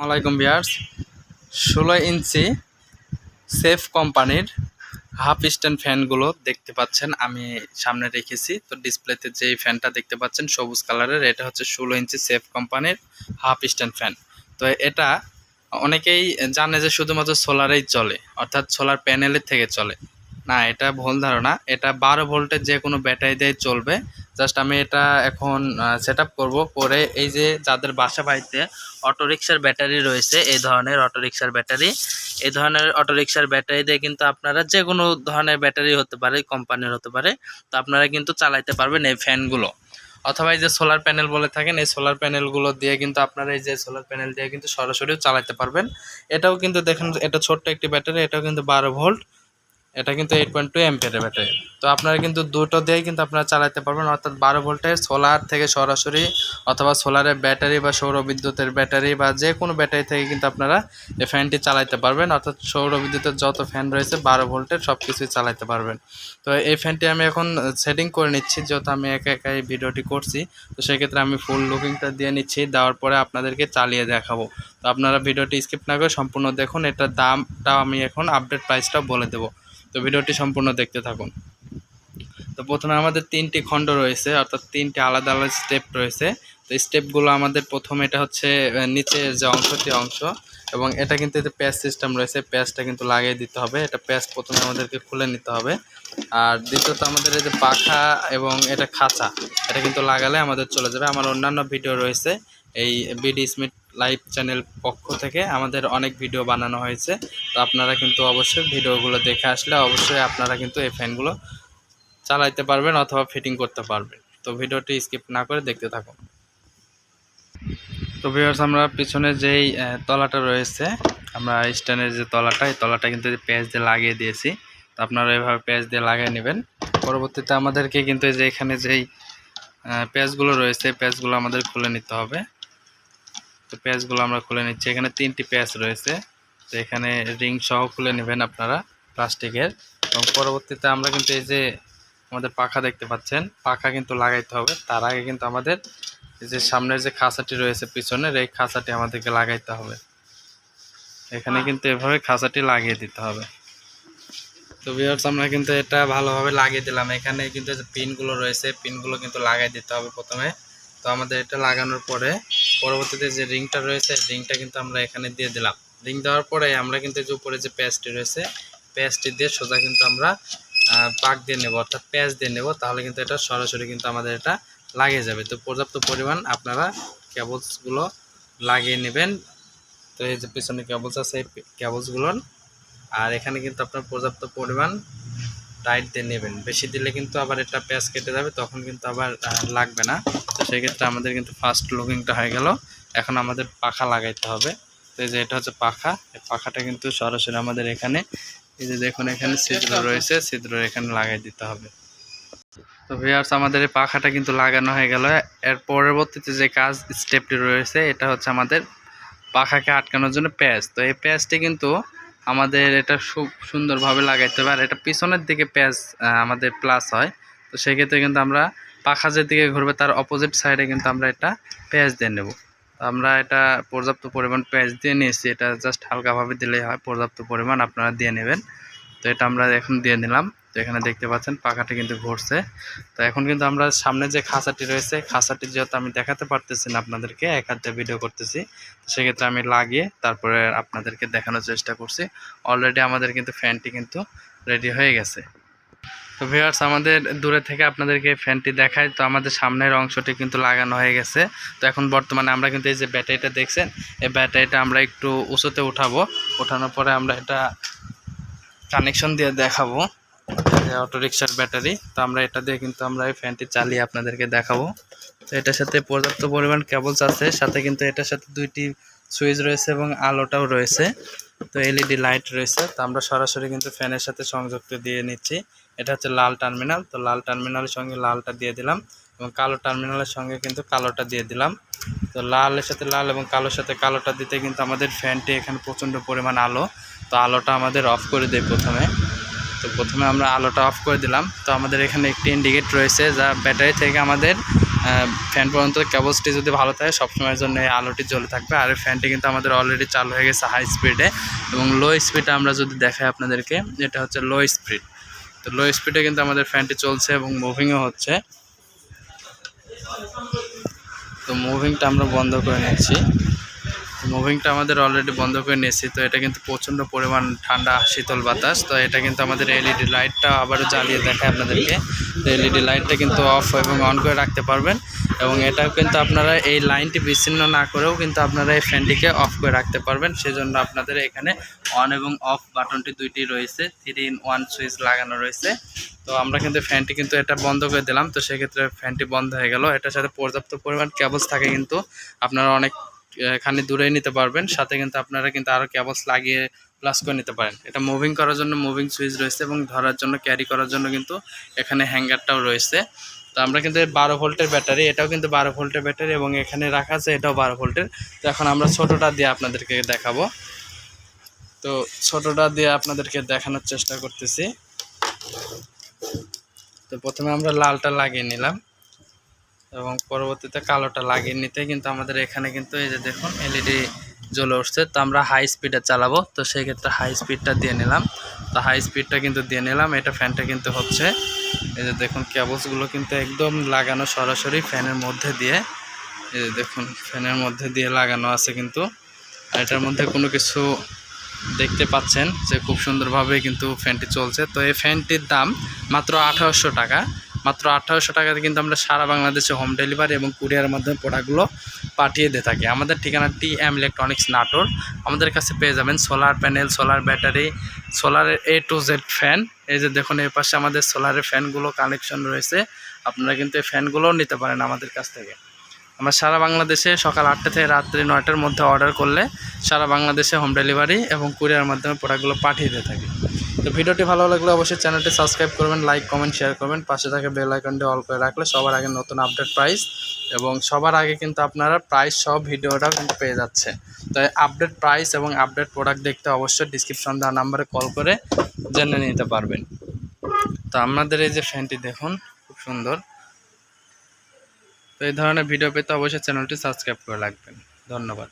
আসসালামাইকুম বিয়ার্স ষোলো ইঞ্চি সেফ কোম্পানির হাফ স্ট্যান্ড ফ্যানগুলো দেখতে পাচ্ছেন, আমি সামনে রেখেছি। তো ডিসপ্লেতে যে ফ্যানটা দেখতে পাচ্ছেন, সবুজ কালারের, এটা হচ্ছে ষোলো ইঞ্চি সেফ কোম্পানির হাফ স্ট্যান্ড ফ্যান। তো এটা অনেকেই জানে যে শুধুমাত্র সোলারেই চলে, অর্থাৎ সোলার প্যানেলের থেকে চলে। না, এটা ভুল ধারণা, এটা বারো ভোল্টের যে কোনো ব্যাটারি দিয়ে চলবে জাস্ট আমি এটা এখন সেট আপ করব। করে এই যে যাদের বাসা বাড়িতে অটোরিক্সার ব্যাটারি রয়েছে, এই ধরনের অটোরিক্সার ব্যাটারি, এই ধরনের অটোরিক্সার ব্যাটারি দিয়ে কিন্তু আপনারা যে কোনো ধরনের ব্যাটারি হতে পারে, কোম্পানির হতে পারে, তো আপনারা কিন্তু চালাইতে পারবেন এই ফ্যানগুলো। অথবা এই যে সোলার প্যানেল বলে থাকেন, এই সোলার প্যানেলগুলো দিয়ে কিন্তু আপনারা এই যে সোলার প্যানেল দিয়ে কিন্তু সরাসরিও চালাতে পারবেন। এটাও কিন্তু দেখেন, এটা ছোট্ট একটি ব্যাটারি, এটাও কিন্তু বারো ভোল্ট। এটা কিন্তু এইট পয়েন্ট টু এমপিয়ারের ব্যাটারি তো আপনারা কিন্তু দুটো দিয়েই কিন্তু আপনারা চালাতে পারবেন। অর্থাৎ বারো ভোল্টের সোলার থেকে সরাসরি অথবা সোলারের ব্যাটারি বা সৌর বিদ্যুতের ব্যাটারি বা যে কোনো ব্যাটারি থেকে কিন্তু আপনারা এই ফ্যানটি চালাতে পারবেন। অর্থাৎ সৌর বিদ্যুতের যত ফ্যান রয়েছে, বারো ভোল্টের সব কিছুই চালাতে পারবেন। তো এই ফ্যানটি আমি এখন সেটিং করে নিচ্ছি, যেহেতু আমি একা একা এই ভিডিওটি করছি। তো সেক্ষেত্রে আমি ফুল লুকিংটা দিয়ে নিচ্ছি, দেওয়ার পরে আপনাদেরকে চালিয়ে দেখাবো। তো আপনারা ভিডিওটি স্কিপ না করে সম্পূর্ণ দেখুন, এটার দামটাও আমি এখন আপডেট প্রাইসটাও বলে দেবো। তো ভিডিওটি সম্পূর্ণ দেখতে থাকুন। তো প্রথমে আমাদের তিনটি খণ্ড রয়েছে, অর্থাৎ তিনটি আলাদা আলাদা স্টেপ রয়েছে। তো স্টেপগুলো আমাদের প্রথমে এটা হচ্ছে নিচের যে অংশটি অংশ, এবং এটা কিন্তু এতে প্যাচ সিস্টেম রয়েছে প্যাচটা কিন্তু লাগিয়ে দিতে হবে। এটা প্যাচ প্রথমে আমাদেরকে খুলে নিতে হবে। আর দ্বিতীয়ত আমাদের এই যে পাখা এবং এটা খাঁচা, এটা কিন্তু লাগালে আমাদের চলে যাবে। আমার অন্যান্য ভিডিও রয়েছে, এই বিডি স্মিথ লাইভ চ্যানেল পক্ষ থেকে আমাদের অনেক ভিডিও বানানো হয়েছে। তো আপনারা কিন্তু অবশ্যই ভিডিওগুলো দেখে আসলে অবশ্যই আপনারা কিন্তু এই ফ্যানগুলো চালাইতে পারবেন অথবা ফিটিং করতে পারবেন। তো ভিডিওটি স্কিপ না করে দেখতে থাকুন। তো ভিউয়ার্স আমরা পিছনে যেই তলাটা রয়েছে, আমরা স্ট্যান্ডের যে তলাটা, এই তলাটা কিন্তু পেঁয়াজ দিয়ে লাগিয়ে দিয়েছি। তো আপনারা এভাবে পেঁয়াজ দিয়ে লাগিয়ে নেবেন। পরবর্তীতে আমাদেরকে কিন্তু যে এখানে যেই পেঁয়াজগুলো রয়েছে পেঁয়াজগুলো আমাদের খুলে নিতে হবে। তো পেঁয়াজগুলো আমরা খুলে নিচ্ছি। এখানে তিনটি পেঁয়াজ রয়েছে। তো এখানে রিং সহ খুলে নেবেন আপনারা প্লাস্টিকের। এবং পরবর্তীতে আমরা কিন্তু এই যে আমাদের পাখা দেখতে পাচ্ছেন পাখা কিন্তু লাগাইতে হবে। তার আগে কিন্তু আমাদের এই যে সামনের যে খাঁচাটি রয়েছে পিছনের এই খাঁচাটি আমাদেরকে লাগাইতে হবে। এখানে কিন্তু এভাবে খাঁচাটি লাগিয়ে দিতে হবে। তো ভিউয়ার্স আমরা কিন্তু এটা ভালোভাবে লাগিয়ে দিলাম। এখানে কিন্তু যে পিনগুলো রয়েছে পিনগুলো কিন্তু লাগাই দিতে হবে প্রথমে। তো আমাদের এটা লাগানোর পরে পরবর্তীতে যে রিংটা রয়েছে, রিংটা কিন্তু আমরা এখানে দিয়ে দিলাম। রিং দেওয়ার পরে আমরা কিন্তু যে উপরে যে প্যাচটি রয়েছে প্যাচটি দিয়ে সোজা কিন্তু আমরা পাক দিয়ে নেব, অর্থাৎ প্যাচ দিয়ে নেব, তাহলে কিন্তু এটা সরাসরি কিন্তু আমাদের এটা লাগিয়ে যাবে। তো পর্যাপ্ত পরিমাণ আপনারা কেবলসগুলো লাগিয়ে নেবেন। তো এই যে পিছনে কেবলস আছে, এই কেবলসগুলোর আর এখানে কিন্তু আপনার পর্যাপ্ত পরিমাণ টাইট দিয়ে নেবেন। বেশি দিলে কিন্তু আবার এটা প্যাচ কেটে যাবে, তখন কিন্তু আবার লাগবে না। তো সেক্ষেত্রে আমাদের কিন্তু ফার্স্ট লুকিংটা হয়ে গেল। এখন আমাদের পাখা লাগাইতে হবে। তো যে এটা হচ্ছে পাখা। এই পাখাটা কিন্তু সরাসরি আমাদের এখানে, এই যে দেখুন এখানে ছিদ্র রয়েছে, ছিদ্র এখানে লাগাই দিতে হবে। তো ভিউয়ার্স আমাদের এই পাখাটা কিন্তু লাগানো হয়ে গেল। এর পরবর্তীতে যে কাজ স্টেপটি রয়েছে, এটা হচ্ছে আমাদের পাখাকে আটকানোর জন্য প্যাচ। তো এই প্যাচটি কিন্তু আমাদের এটা খুব সুন্দরভাবে লাগাইতে হবে। আর এটা পিছনের দিকে প্যাঁচ আমাদের প্লাস হয়। তো সেক্ষেত্রে কিন্তু আমরা পাখা যেদিকে ঘুরবে, তার অপোজিট সাইডে কিন্তু আমরা এটা প্যাঁচ দিয়ে নেব। আমরা এটা পর্যাপ্ত পরিমাণ প্যাঁচ দিয়ে নিয়েছি। এটা জাস্ট হালকাভাবে দিলেই হয়, পর্যাপ্ত পরিমাণ আপনারা দিয়ে নেবেন। তো এটা আমরা এখন দিয়ে নিলাম। তো এখানে দেখতে পাচ্ছেন, পাখাটি কিন্তু ঘুরছে। তো এখন কিন্তু আমরা সামনে যে খাঁচাটি রয়েছে, খাঁচাটি যেহেতু আমি দেখাতে পারতেছি না আপনাদেরকে, এক হাতে ভিডিও করতেছি সেক্ষেত্রে আমি লাগিয়ে তারপরে আপনাদেরকে দেখানোর চেষ্টা করছি। অলরেডি আমাদের কিন্তু ফ্যানটি কিন্তু রেডি হয়ে গেছে। তো ভিউয়ার্স আমাদের দূরে থেকে আপনাদেরকে ফ্যানটি দেখায় তো আমাদের সামনের অংশটি কিন্তু লাগানো হয়ে গেছে। তো এখন বর্তমানে আমরা কিন্তু এই যে ব্যাটারিটা দেখছেন, এই ব্যাটারিটা আমরা একটু উঁচুতে উঠাবো। ওঠানোর পরে আমরা এটা কানেকশন দিয়ে দেখাবো। অটো রিক্সার ব্যাটারি। তো আমরা এটা দিয়ে কিন্তু আমরা এই ফ্যানটি চালিয়ে আপনাদেরকে দেখাবো। তো এটার সাথে পর্যাপ্ত পরিমাণ কেবলস আছে, সাথে কিন্তু এটার সাথে দুইটি সুইচ রয়েছে এবং আলোটাও রয়েছে। তো এলইডি লাইট রয়েছে। তো আমরা সরাসরি কিন্তু ফ্যানের সাথে সংযুক্ত দিয়ে নিচ্ছি। এটা হচ্ছে লাল টার্মিনাল। তো লাল টার্মিনালের সঙ্গে লালটা দিয়ে দিলাম এবং কালো টার্মিনালের সঙ্গে কিন্তু কালোটা দিয়ে দিলাম। তো লালের সাথে লাল এবং কালোর সাথে কালোটা দিতে কিন্তু আমাদের ফ্যানটি এখানে প্রচণ্ড পরিমাণ আলো। তো আলোটা আমাদের অফ করে দেয় প্রথমে। তো প্রথমে আমরা আলোটা অফ করে দিলাম। তো আমাদের এখানে একটি ইন্ডিকেট রয়েছে যা ব্যাটারি থেকে আমাদের ফ্যান পর্যন্ত ক্যাপাসিটি যদি ভালো থাকে, সবসময়ের জন্য এই আলোটি জ্বলে থাকবে। আর ফ্যানটি কিন্তু আমাদের অলরেডি চালু হয়ে গেছে হাই স্পিডে এবং লো স্পিডে আমরা যদি দেখাই আপনাদেরকে, এটা হচ্ছে লো স্পিড তো লো স্পিডে কিন্তু আমাদের ফ্যানটি চলছে এবং মুভিংও হচ্ছে। তো মুভিংটা আমরা বন্ধ করে নিচ্ছি। মুভিংটা আমাদের অলরেডি বন্ধ করে নিয়েছি, তো এটা কিন্তু প্রচণ্ড পরিমাণ ঠান্ডা, শীতল বাতাস। তো এটা কিন্তু আমাদের এলইডি লাইটটা আবারও জ্বালিয়ে দেখায় আপনাদেরকে। তো এলইডি লাইটটা কিন্তু অফ এবং অন করে রাখতে পারবেন এবং এটাও কিন্তু আপনারা এই লাইনটি বিচ্ছিন্ন না করেও কিন্তু আপনারা এই ফ্যানটিকে অফ করে রাখতে পারবেন। সেজন্য আপনাদের এখানে অন এবং অফ বাটনটি দুইটি রয়েছে থ্রি ইন ওয়ান সুইচ লাগানো রয়েছে। তো আমরা কিন্তু ফ্যানটি কিন্তু এটা বন্ধ করে দিলাম, তো সেক্ষেত্রে ফ্যানটি বন্ধ হয়ে গেল। এটার সাথে পর্যাপ্ত পরিমাণ কেবলস থাকে কিন্তু। আপনারা অনেক খানি দূরে নিতে পারবেন। সাথে কিন্তু আপনারা কিন্তু আরও কেবলস লাগিয়ে প্লাস করে নিতে পারেন। এটা মুভিং করার জন্য মুভিং সুইচ রয়েছে এবং ধরার জন্য ক্যারি করার জন্য কিন্তু এখানে হ্যাঙ্গারটাও রয়েছে। তো আমরা কিন্তু বারো ভোল্টের ব্যাটারি এটাও কিন্তু বারো ভোল্টের ব্যাটারি এবং এখানে রাখা আছে, এটাও বারো ভোল্টের তো এখন আমরা ছোটোটা দিয়ে আপনাদেরকে দেখাবো। তো ছোটোটা দিয়ে আপনাদেরকে দেখানোর চেষ্টা করতেছি। তো প্রথমে আমরা লালটা লাগিয়ে নিলাম। এবং পরবর্তীতে কালোটা লাগিয়ে নিতে কিন্তু আমাদের এখানে কিন্তু এই যে দেখুন এলইডি জ্বলে উঠছে। তো আমরা হাই স্পিডে চালাবো। তো সেই ক্ষেত্রে হাই স্পিডটা দিয়ে নিলাম। তো হাই স্পিডটা কিন্তু দিয়ে নিলাম। এটা ফ্যানটা কিন্তু হচ্ছে। এই যে দেখুন কেবলসগুলো কিন্তু একদম লাগানো সরাসরি ফ্যানের মধ্যে দিয়ে। এই যে দেখুন ফ্যানের মধ্যে দিয়ে লাগানো আছে কিন্তু। আর এটার মধ্যে কোনো কিছু দেখতে পাচ্ছেন যে খুব সুন্দরভাবে কিন্তু ফ্যানটি চলছে। তো এই ফ্যানটির দাম মাত্র আঠারোশো টাকা। মাত্র আঠারোশো টাকাতে কিন্তু আমরা সারা বাংলাদেশে হোম ডেলিভারি এবং কুরিয়ারের মাধ্যমে প্রোডাক্টগুলো পাঠিয়ে দিয়ে থাকি। আমাদের ঠিকানা টি এম ইলেকট্রনিক্স নাটোর। আমাদের কাছে পেয়ে যাবেন সোলার প্যানেল সোলার ব্যাটারি সোলারের এ টু জেড ফ্যান এই যে দেখুন এর পাশে আমাদের সোলারের ফ্যানগুলো কানেকশন রয়েছে। আপনারা কিন্তু এই ফ্যানগুলোও নিতে পারেন আমাদের কাছ থেকে। আমরা সারা বাংলাদেশে সকাল আটটা থেকে রাত্রি নয়টার মধ্যে অর্ডার করলে সারা বাংলাদেশে হোম ডেলিভারি এবং কুরিয়ার মাধ্যমে প্রোডাক্টগুলো পাঠিয়ে দিয়ে থাকি। তো ভিডিওটি ভালো লাগলে অবশ্যই চ্যানেলটি সাবস্ক্রাইব করবেন লাইক কমেন্ট শেয়ার করবেন। পাশে থাকে বেল আইকনটি অল করে রাখলে সবার আগে নতুন আপডেট প্রাইস এবং সবার আগে কিন্তু আপনারা প্রাইস সব ভিডিওটাও কিন্তু পেয়ে যাচ্ছে। তো আপডেট প্রাইস এবং আপডেট প্রোডাক্ট দেখতে অবশ্যই ডিসক্রিপশন দেওয়া নাম্বারে কল করে জেনে নিতে পারবেন। তো আমাদের এই যে ফ্যানটি দেখুন, খুব সুন্দর। তো এই ধরনের ভিডিও পেতে অবশ্যই চ্যানেলটি সাবস্ক্রাইব করে রাখবেন। ধন্যবাদ।